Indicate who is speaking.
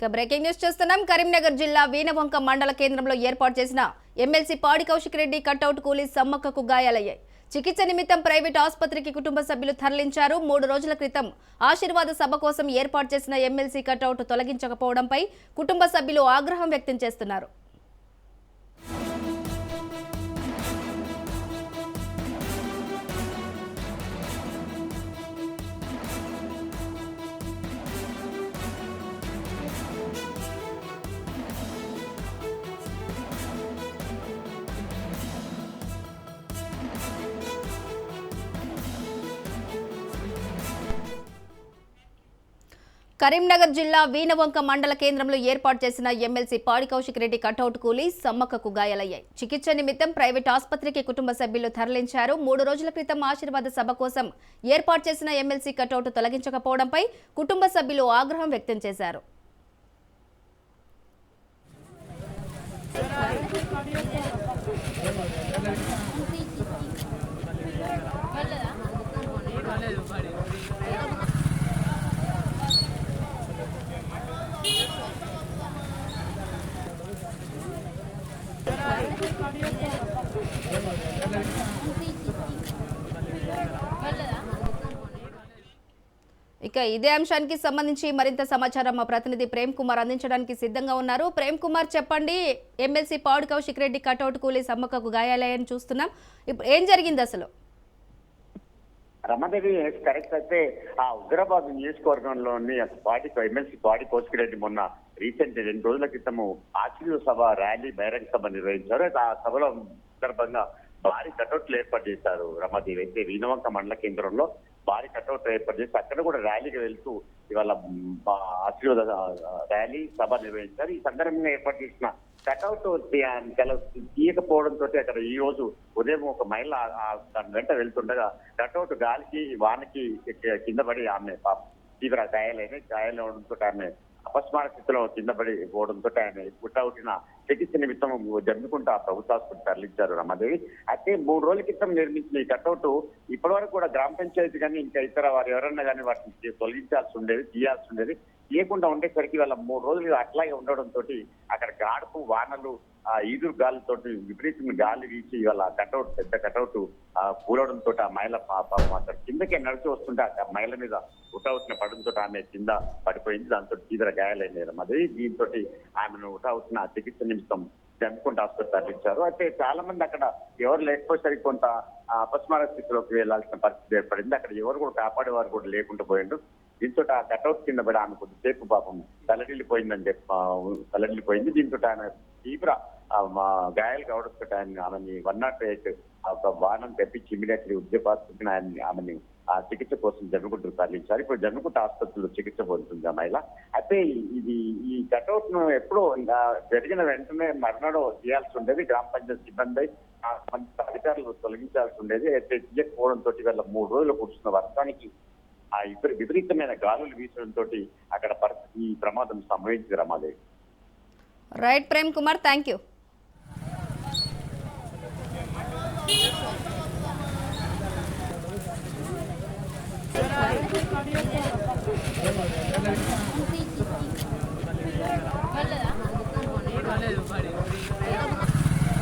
Speaker 1: ఇక breaking news చూస్తున్నాం. కరీంనగర్ జిల్లా వీణవంక మండల కేంద్రంలో ఏర్పాటు చేసిన ఎమ్మెల్సీ పాడి కౌశిక్ రెడ్డి కట్అవుట్ కూలీ సమ్మక్కకు గాయాలయ్యాయి. చికిత్స నిమిత్తం ప్రైవేట్ ఆసుపత్రికి కుటుంబ సభ్యులు తరలించారు. మూడు రోజుల క్రితం ఆశీర్వాద సభ కోసం ఏర్పాటు చేసిన ఎమ్మెల్సీ కట్అవుట్ తొలగించకపోవడంపై కుటుంబ సభ్యులు ఆగ్రహం వ్యక్తం చేస్తున్నారు. కరీంనగర్ జిల్లా వీణవంక మండల కేంద్రంలో ఏర్పాటు చేసిన ఎమ్మెల్సీ పాడి కౌశిక్ రెడ్డి కటౌట్ కూలి సమ్మక్కకు గాయాలయ్యాయి. చికిత్స నిమిత్తం ప్రైవేట్ ఆసుపత్రికి కుటుంబ సభ్యులు తరలించారు. మూడు రోజుల క్రితం ఆశీర్వాద సభ కోసం ఏర్పాటు చేసిన ఎమ్మెల్సీ కటౌట్ తొలగించకపోవడంపై కుటుంబ సభ్యులు ఆగ్రహం వ్యక్తం చేశారు. ఇక ఇదే అంశానికి సంబంధించి మరింత సమాచారం మా ప్రతినిధి ప్రేమ్ కుమార్ అందించడానికి సిద్ధంగా ఉన్నారు. ప్రేమ్ కుమార్ చెప్పండి ఎమ్మెల్సీ పాడు కౌశిక్ రెడ్డి కటౌట్ కూలీ సమ్మక్కకు గాయాలయ్యని చూస్తున్నాం. ఇప్పుడు ఏం జరిగింది అసలు?
Speaker 2: రమాదేవి కరెక్ట్ అయితే ఆ హుజరాబాద్ నియోజకవర్గంలోని పార్టీ ఎమ్మెల్సీ పాడి కోసిరెడ్డి మొన్న రీసెంట్ రెండు రోజుల క్రితము ఆశీర్వ సభ ర్యాలీ బహిరంగ సభ నిర్వహించారు. ఆ సభలో సందర్భంగా భారీ కటౌట్లు ఏర్పాటు చేశారు రమాదేవి. అయితే వీణవంక మండల కేంద్రంలో భారీ కటౌట్ ఏర్పాటు చేసి అక్కడ కూడా ర్యాలీకి వెళ్తూ ఇవాళ ఆశీర్వాద ర్యాలీ సభ నిర్వహించారు. ఈ సందర్భంగా ఏర్పాటు చేసిన కటౌట్ తీయకపోవడంతో అక్కడ ఈ రోజు ఉదయం ఒక మహిళ దాని వెంట వెళ్తుండగా కటౌట్ గాలికి వానకి కింద పడి ఆమె పాపం తీవ్ర గాయాలైన గాయాలు ఉండడంతో ఆమె అపస్మార స్థితిలో కింద పడి పోవడంతో ఆమె పుట్టవుటిన చికిత్స నిమిత్తం జరుపుకుంటా ఆ ప్రభుత్వ ఆసుపత్రి తరలించారు రమాదేవి. అయితే మూడు రోజుల క్రితం నిర్మించిన ఈ కటౌట్ ఇప్పటి వరకు కూడా గ్రామ పంచాయతీ కానీ ఇంకా ఇతర వారు ఎవరన్నా కానీ వాటిని తొలగించాల్సి ఉండేది తీయాల్సి ఉండేది. తీయకుండా ఉండేసరికి వాళ్ళ మూడు రోజులు అట్లాగే ఉండడంతో అక్కడ గాడుపు వానలు ఆ ఈదురు గాలితోటి విపరీతమైన గాలి వీచి ఇవాళ కటౌట్ పెద్ద కటౌట్ ఆ కూలడంతో ఆ మహిళ పాపం అక్కడ కిందకే నడిచి వస్తుంటే ఆ మహిళ మీద ఉటావుట్న పడంతో ఆమె కింద పడిపోయింది. దాంతో తీవ్ర గాయాలైన అది దీంతో ఆమెను ఉటావుట్న చికిత్స నిమిత్తం జమ్ముకుంట ఆసుపత్రి తరలించారు అయితే చాలా మంది అక్కడ ఎవరు లేకపోయేసరికి కొంత అపస్మార స్థితిలోకి వెళ్ళాల్సిన పరిస్థితి ఏర్పడింది. అక్కడ ఎవరు కూడా కాపాడేవారు కూడా లేకుండా పోయిండు దీంతో ఆ కట్అవుట్ కింద పడి ఆమె కొద్దిసేపు పాపం తలడిల్లిపోయిందని చెప్పి తలడిల్లిపోయింది. దీంతో ఆమె తీవ్ర మా గాయాలు కావడంతో ఆయన ఆమెని వన్ నాట్ ఎయిట్ ఒక వాహనం తెప్పించి ఇమీడియట్లీ ఉద్యోగస్తున్న ఆయన ఆమెని ఆ చికిత్స కోసం జరుగుంటూ తరలించారు. ఇప్పుడు జన్మకుంట ఆసుపత్రిలో చికిత్స పొందుతుంది ఆ మహిళ. అయితే ఇది ఈ కటౌట్ను ఎప్పుడో జరిగిన వెంటనే మర్నాడు చేయాల్సి ఉండేది. గ్రామ పంచాయతీ సిబ్బంది ఆ అధికారులు తొలగించాల్సి ఉండేది. అయితే తీయకపోవడంతో వల్ల మూడు రోజులు కూర్చున్న వర్షానికి ఆ ఇద్దరు విపరీతమైన గాలులు వీచడంతో అక్కడ పరిస్థితి ఈ ప్రమాదం సంభవించి Ramadevi.
Speaker 1: Right Prem Kumar thank you